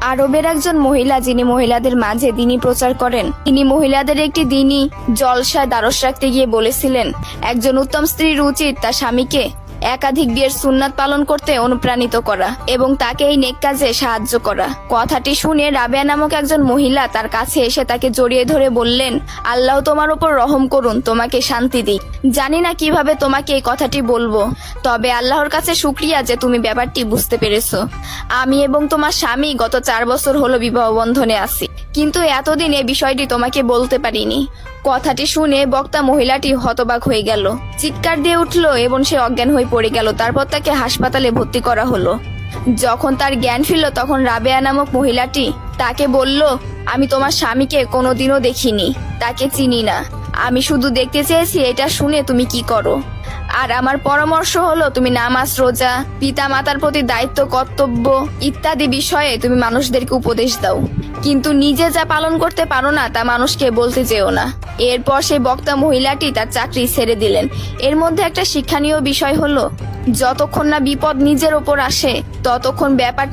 আরবের একজন মহিলা যিনি মহিলাদের মাঝে দিনই প্রচার করেন তিনি মহিলাদের একটি দিনই জলসায় দ্বারস রাখতে গিয়ে বলেছিলেন, একজন উত্তম স্ত্রীর উচিত তার স্বামীকে একাধিক বিয়ের সুন্নাত পালন করতে অনুপ্রাণিত করা এবং তাকে এই নেক কাজে সাহায্য করা। কথাটি শুনে রাবেয়া নামক একজন মহিলা তার কাছে এসে তাকে জড়িয়ে ধরে বললেন, আল্লাহ তোমার উপর রহম করুন, তোমাকে শান্তি দিক। জানি না কীভাবে তোমাকে এই কথাটি বলব, তবে আল্লাহর কাছে শুক্রিয়া যে তুমি ব্যাপারটি বুঝতে পেরেছ। আমি এবং তোমার স্বামী গত চার বছর হলো বিবাহ বন্ধনে আছি, কিন্তু এতদিন এ বিষয়টি তোমাকে বলতে পারিনি। কথাটি শুনে বক্তা মহিলাটি হতবাক হয়ে গেল। চিৎকার দিয়ে উঠল এবং সে অজ্ঞান হয়ে পড়ে গেল। তারপর তাকে হাসপাতালে ভর্তি করা হলো। যখন তার জ্ঞান ফিরল, তখন রাবেয়া নামক মহিলাটি তাকে বলল, আমি তোমার স্বামীকে কোনোদিনও দেখিনি। তাকে চিনি না। আমি শুধু দেখতে চেয়েছি, এটা শুনে তুমি কি করো? আর আমার পরামর্শ হলো, তুমি নামাজ, রোজা পিতা মাতার প্রতি দায়িত্ব, কর্তব্য ইত্যাদি বিষয়ে তুমি মানুষদেরকে উপদেশ দাও। কিন্তু নিজে যা পালন করতে পারো না, তা মানুষকে বলতে যেও না। এরপর সেই বক্তা মহিলাটি তার চাকরি ছেড়ে দিলেন। এর মধ্যে একটা শিক্ষণীয় বিষয় হলো, যতক্ষণ না বিপদ নিজের ওপর আসে, ততক্ষণ ব্যাপার